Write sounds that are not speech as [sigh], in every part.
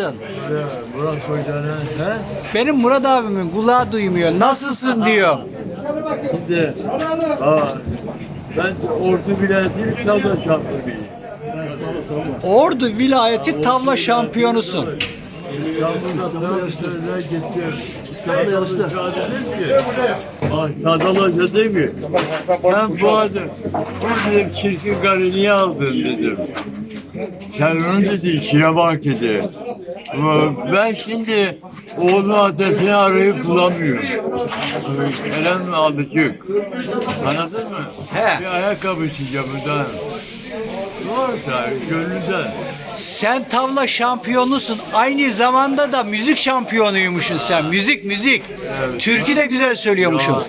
Nasılsın? Ya, Murat Hoca'nın he? Benim Murat abimin kulağı duymuyor. Nasılsın diyor. Şimdi aa, ben ordu biletim çalda şampiyonuyum. Ordu vilayeti tavla şampiyonusun. İstanbul'da Trabzon'a gittim. İstanbul'da yarıştı. Bak Sadal Hoca değil mi? Sen bu adam, bu dedim çirkin karı niye aldın dedim. Onu dedi işine bak dedi. Ben şimdi oğlun adresini arayıp bulamıyorum. Kerem alışık. Anladın mı? He. Bir ayakkabı isteyeceğim buradan. Varsa gönlünden. Sen tavla şampiyonusun. Aynı zamanda da müzik şampiyonuymuşsun sen. Müzik müzik. Türkü de güzel söylüyormuşsun.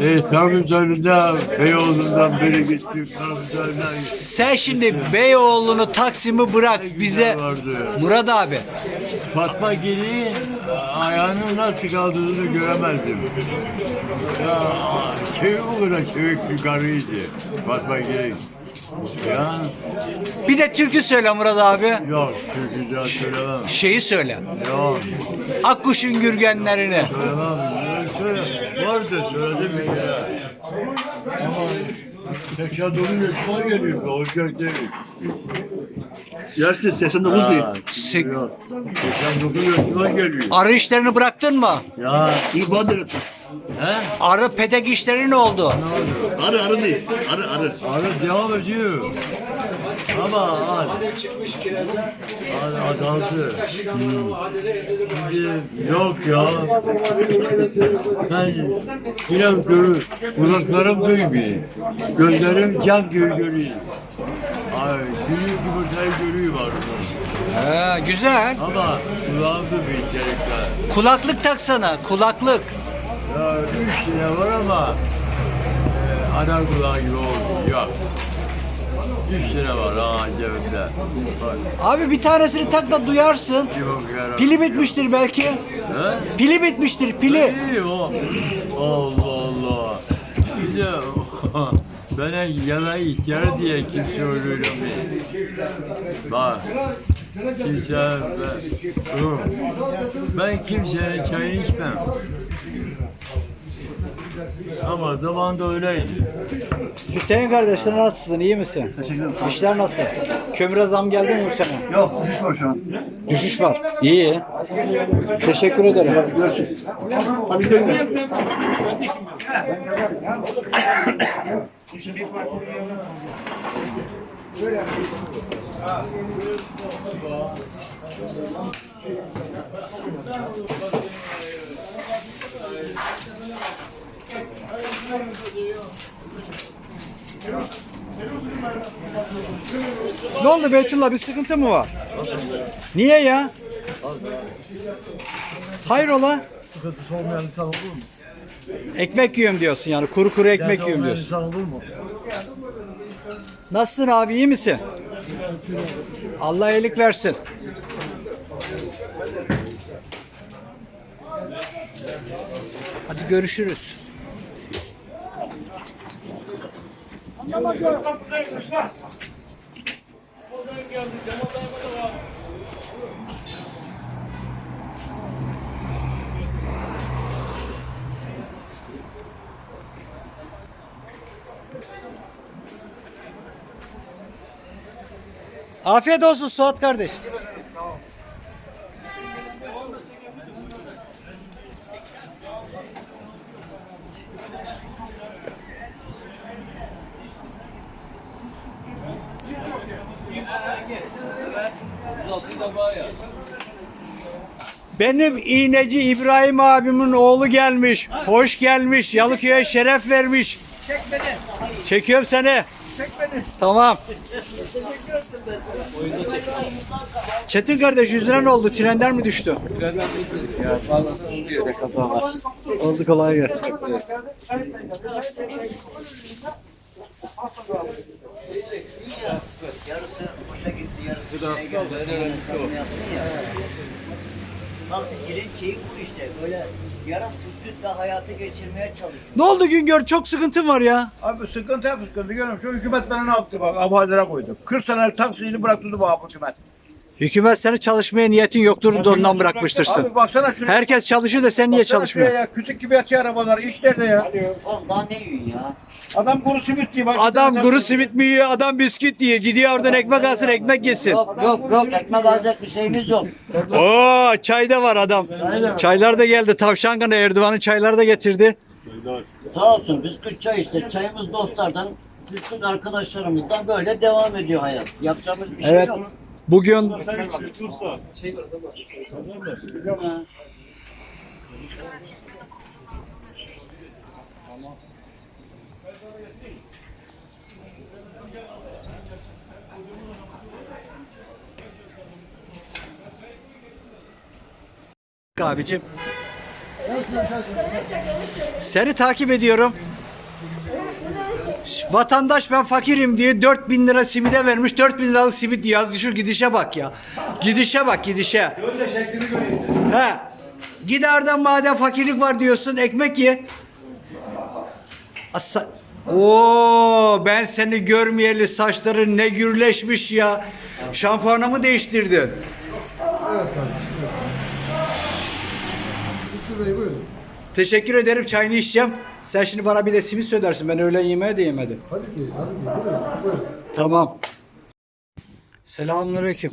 E, Trabzon'da Beyoğlu'ndan beri gittim. Trabzon'da Sen şimdi Beyoğlu'nu Taksim'i bırak bize. vardı. Murat abi. Fatma Gili ayağının nasıl kaldığını göremezdim. Ya, şey o kadar çevik bir karıydı Fatma Gili. Ya Bir de türkü söyle Murat abi. yok çok güzel söylemem. Şeyi söyle. Yok Akkuş'un gürgenlerini. söylemem. Söyle, vardı söyledim bir kere. Ama 89 yaşıma geliyor. Olacak değil. Gerçi 89 değil. Ha, Sek- yok. 89 yaşıma geliyor. Arı işlerini bıraktın mı? Ya bana devret. He? Arı pedek işleri ne oldu? Arı arı değil. Arı arı. Arı devam ediyor. Ama az. Az azaldı. Şimdi yok ya. Ben yine görür. Kulaklarım duymuyor. Gözlerim cam gibi görüyor. Ay, gülü yumurtayı görüyor var. He, güzel. Ama kulağım da bir içerikler. Kulaklık taksana. Kulaklık. Ya üç tane var ama e, ana kulağı gibi oldu. Yok. Üç tane var ha cebimde. Bak, Abi bir tanesini tak da duyarsın. bir. Pili bitmiştir belki. He? Pili bitmiştir pili. İyi o. Allah Allah. Bir de [laughs] bana yana ihtiyar diye kimse ölüyor Bak. Kimse ben, Oğlum, ben kimsenin çayını içmem. Ama zamanında öyleydi. Hüseyin kardeşler nasılsın? iyi misin? Teşekkür ederim. İşler nasıl? Kömüre zam geldi mi bu sene? Yok düşüş var şu an. Düşüş var. İyi. Teşekkür ederim. Görüşürüz. Hadi gidelim. [laughs] Ne oldu Beytullah bir sıkıntı mı var? Niye ya? Hayrola? Sıkıntısı olmayan insan olur mu? Ekmek yiyorum diyorsun yani kuru kuru ekmek yiyorum diyorsun. insan olur mu? Nasılsın abi iyi misin? Allah iyilik versin. Hadi görüşürüz. Afiyet olsun Suat kardeş. Benim iğneci İbrahim abimin oğlu gelmiş. Hoş gelmiş. Yalıköy'e şeref vermiş. Çek beni. Çekiyorum seni. Çek beni. Tamam. Çetin kardeş yüzüne ne oldu? Trenden mi düştü? Oldu kolay gelsin. Yarısı boşa gitti, yarısı şeye gitti. Yaptın ya. Taksicinin şeyi bu işte. Böyle yarım püskürtle hayatı geçirmeye çalışıyor. Ne oldu Güngör? Çok sıkıntın var ya. Abi sıkıntı hep sıkıntı. Görüyorum şu hükümet bana ne yaptı bak. Abu Haydara koydu. 40 senelik taksiciliği bıraktırdı bu hükümet. Hükümet seni çalışmaya niyetin yoktur da ondan bırakmıştırsın. Abi baksana şuraya. Herkes çalışıyor da sen niye baksana çalışmıyorsun? ya. Kütük gibi yatıyor arabalar. İş nerede ya? Oğlum daha ne yiyorsun ya? Adam kuru simit diye bak. Adam kuru simit mi yiyor, adam bisküvit yiyor. Gidiyor oradan ekmek alsın, ekmek yesin. Yok yok yok ekmek alacak bir şeyimiz yok. Oo, çay da var adam. Çaylar da geldi. Tavşan kanı Erdoğan'ın çayları da getirdi. Sağ olsun bisküvit çay işte. Çayımız dostlardan, bisküvit arkadaşlarımızdan böyle devam ediyor hayat. Yapacağımız bir şey Evet. yok. Bugün abicim. Seni takip ediyorum. Vatandaş ben fakirim diye 4000 lira simide vermiş 4000 liralık simit yazdı şu gidişe bak ya. Gidişe bak gidişe. He. Giderden madem fakirlik var diyorsun ekmek ye. Asa Oo ben seni görmeyeli saçların ne gürleşmiş ya. Şampuanımı değiştirdin. Teşekkür ederim çayını içeceğim. Sen şimdi bana bir de simit söylersin. Ben öğlen yemeği de yemedim. Tabii ki, tabii ki. Buyurun, buyurun. Tamam. Selamünaleyküm.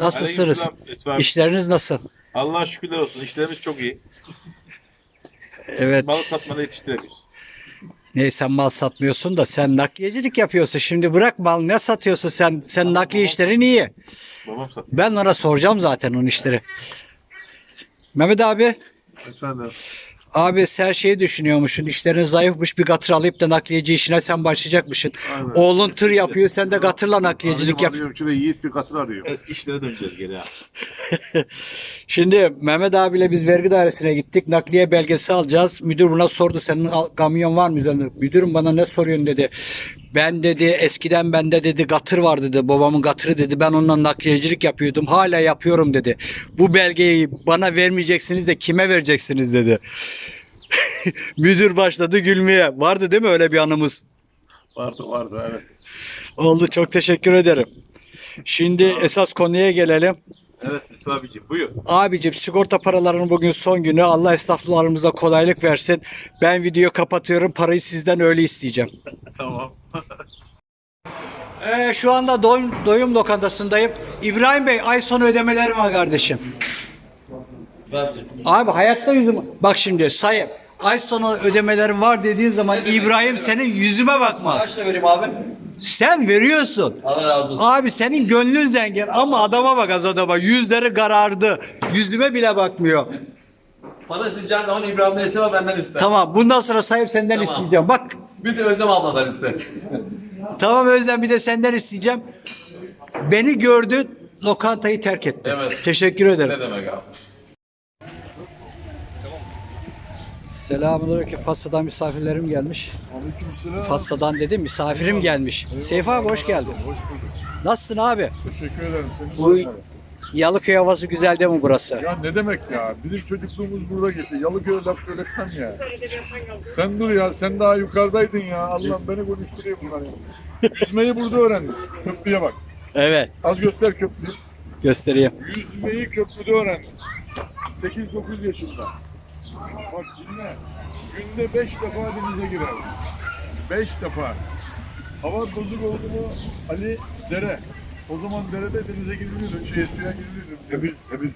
Nasılsınız? Aleykümselam, Lütfen. İşleriniz nasıl? Allah'a şükürler olsun. İşlerimiz çok iyi. Evet. Malı satmada yetiştiremiyoruz. Ne sen mal satmıyorsun da sen nakliyecilik yapıyorsun. Şimdi bırak mal ne satıyorsun sen? Sen nakliye işlerin iyi. Babam satıyor. Ben ona soracağım zaten onun işleri. Mehmet abi, Efendim. Abi sen şeyi düşünüyormuşsun. İşlerin zayıfmış bir gatır alıp da nakliyeci işine sen başlayacakmışsın. Aynen. Oğlun tır yapıyor sen de gatırla nakliyecilik yap. Arıyorum şuraya yiğit bir katır arıyor. Eski işlere döneceğiz geri ha. [laughs] Şimdi Mehmet abiyle biz vergi dairesine gittik. Nakliye belgesi alacağız. Müdür buna sordu. Senin kamyon var mı üzerinde? Müdürüm bana ne soruyorsun dedi. Ben dedi eskiden bende dedi gatır var dedi. Babamın gatırı dedi. Ben onunla nakliyecilik yapıyordum. Hala yapıyorum dedi. Bu belgeyi bana vermeyeceksiniz de kime vereceksiniz dedi. [laughs] Müdür başladı gülmeye. Vardı değil mi öyle bir anımız? Vardı vardı evet. Oldu çok teşekkür ederim. Şimdi esas konuya gelelim. Evet Lütfü abicim buyur. Abicim sigorta paralarının bugün son günü. Allah esnaflarımıza kolaylık versin. Ben videoyu kapatıyorum. Parayı sizden öyle isteyeceğim. [laughs] Tamam. Ee, şu anda doyum, doyum lokantasındayım. İbrahim Bey ay sonu ödemeleri var kardeşim. Abi hayatta yüzüm. Bak şimdi sayayım. Ay sonu ödemelerim var dediğin zaman İbrahim senin yüzüme bakmaz. Kaç vereyim abi? Sen veriyorsun. Allah razı olsun. Abi senin gönlün zengin ama adama bak az adama. Yüzleri karardı. Yüzüme bile bakmıyor. Para isteyeceğin zaman İbrahim'den isteme benden iste. Tamam bundan sonra sahip senden Tamam. isteyeceğim. Bak Bir de Özlem abladan iste. tamam Özlem bir de senden isteyeceğim. Beni gördün lokantayı terk ettin. Evet. Teşekkür ederim. Ne demek abi? Selamünaleyküm. Fassa'dan misafirlerim gelmiş. Fassa'dan dedim misafirim gelmiş. Seyfi abi hoş geldin. Hoş bulduk. Nasılsın abi? Teşekkür ederim. Seni Bu sormadım. Yalıköy havası güzel değil mi burası? Ya ne demek ya? Bizim çocukluğumuz burada geçti. Yalıköy'e laf söyletmem ya. Sen dur ya. Sen daha yukarıdaydın ya. Allah'ım beni konuşturuyor bunlar ya. Yüzmeyi burada öğrendim. Köprüye bak. Evet Az göster köprüyü. göstereyim. Yüzmeyi köprüde öğrendim. 8-9 yaşında. Bak dinle. Günde 5 defa denize girerdim. 5 defa. Hava bozuk oldu mu Ali dere. O zaman derede denize giriliyordu. Şeye suya giriliyordu. Temiz, temiz.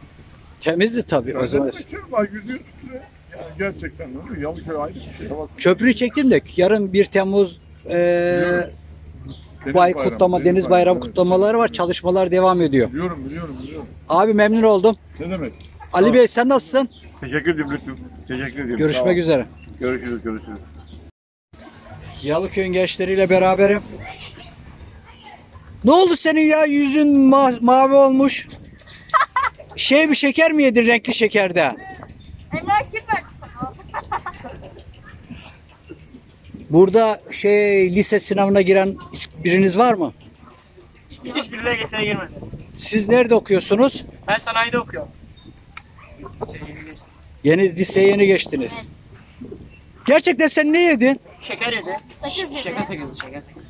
Temizdi tabii o zaman. Ay yüzüyorsun bile. Yani gerçekten ne oluyor? Yalıköy ayrı bir şey. Havası. Köprüyü çektim de yarın 1 Temmuz eee Deniz bay bayramı, kutlama, deniz bayramı evet. kutlamaları var. Çalışmalar devam ediyor. Biliyorum, biliyorum, biliyorum. Abi memnun oldum. Ne demek? Ali Bey sen nasılsın? Teşekkür ederim lütfen. Teşekkür ederim. Görüşmek üzere. Görüşürüz görüşürüz. Yalıköy'ün gençleriyle beraberim. Ne oldu senin ya yüzün ma- mavi olmuş? Şey bir şeker mi yedin renkli şekerde? Emrah kim sana? Burada şey lise sınavına giren biriniz var mı? Hiçbir LGS'ye girmedi. Siz nerede okuyorsunuz? Ben sanayide okuyorum. Yeni liseye yeni geçtiniz. Gerçekten sen ne yedin? Şeker yedi. Sakız yedi. Şeker sakızı, şeker sakızı.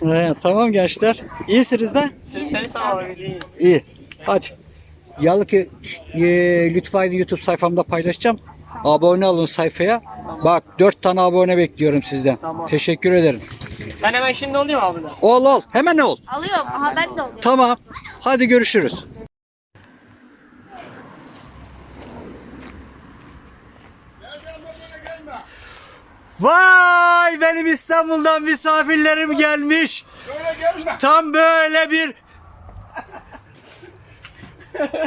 He, tamam gençler. İyisiniz de? Seni, seni sağ ol. iyi. Hadi. Yalık e, lütfen YouTube sayfamda paylaşacağım. Abone olun sayfaya. Bak dört tane abone bekliyorum sizden. Tamam. Teşekkür ederim. Ben hemen şimdi olayım abi. Ol ol. Hemen ol. Alıyorum. Aha ben de alıyorum. Tamam. Hadi görüşürüz. Vay benim İstanbul'dan misafirlerim gelmiş. Tam böyle bir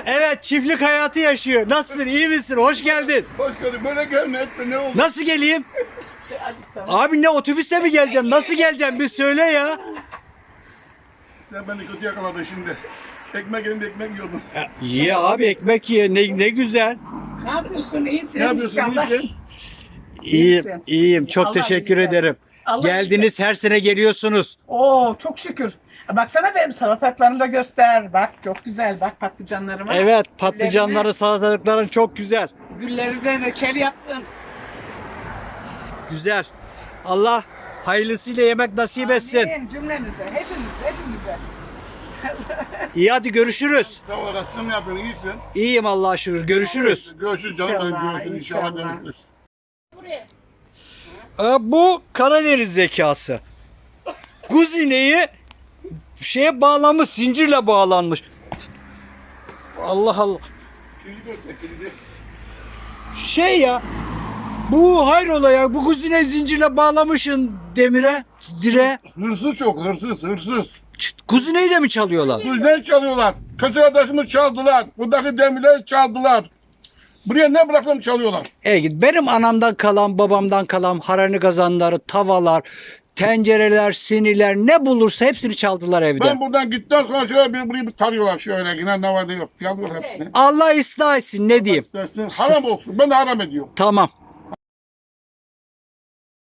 Evet çiftlik hayatı yaşıyor. Nasılsın? iyi misin? Hoş geldin. Hoş geldin. Böyle gelme etme ne oldu? Nasıl geleyim? Abi ne otobüste mi geleceğim? Nasıl geleceğim? Bir söyle ya. Sen beni kötü yakaladın şimdi. Ekmek elinde ekmek yiyordun. Ye abi ekmek ye. Ne, ne güzel. Ne yapıyorsun? İyisin Ne yapıyorsun? inşallah. İyisin. İyiyim, iyiyim. Çok Allah teşekkür iyilik ederim. Allah Geldiniz her sene geliyorsunuz. Oo çok şükür. Baksana benim salatalıklarımı da göster. Bak çok güzel. Bak patlıcanlarıma. Evet, patlıcanları, salatalıkların çok güzel. Gülleri de reçel yaptım. Güzel. Allah hayırlısıyla yemek nasip etsin. Amin cümlemize. Hepimize. Hepimize. [laughs] İyi hadi görüşürüz. Sağ ol. Sen ne yapıyorsun? İyisin. İyiyim Allah'a şükür. Görüşürüz. Görüşürüz canım. İnşallah, Görüşürüz. İnşallah inşallah. görüşürüz. Ee, bu Karadeniz zekası. Kuzineyi şeye bağlamış, zincirle bağlanmış. Allah Allah. Şey ya. Bu hayrola ya. Bu kuzine zincirle bağlamışın demire, dire. Hırsız çok hırsız hırsız. Çıt, Kuzineyi de mi çalıyorlar? Bizden çalıyorlar. Kız arkadaşımı çaldılar. Buradaki demirleri çaldılar. Buraya ne bırakalım çalıyorlar. E git. Benim anamdan kalan, babamdan kalan harani kazanları, tavalar, tencereler, siniler ne bulursa hepsini çaldılar evde. Ben buradan gittikten sonra şöyle bir burayı bir tarıyorlar şöyle. Yine ne var ne yok. Çalıyor hepsini. Allah ıslah etsin ne diyeyim. İstersin. Haram olsun. Ben de haram ediyorum. Tamam.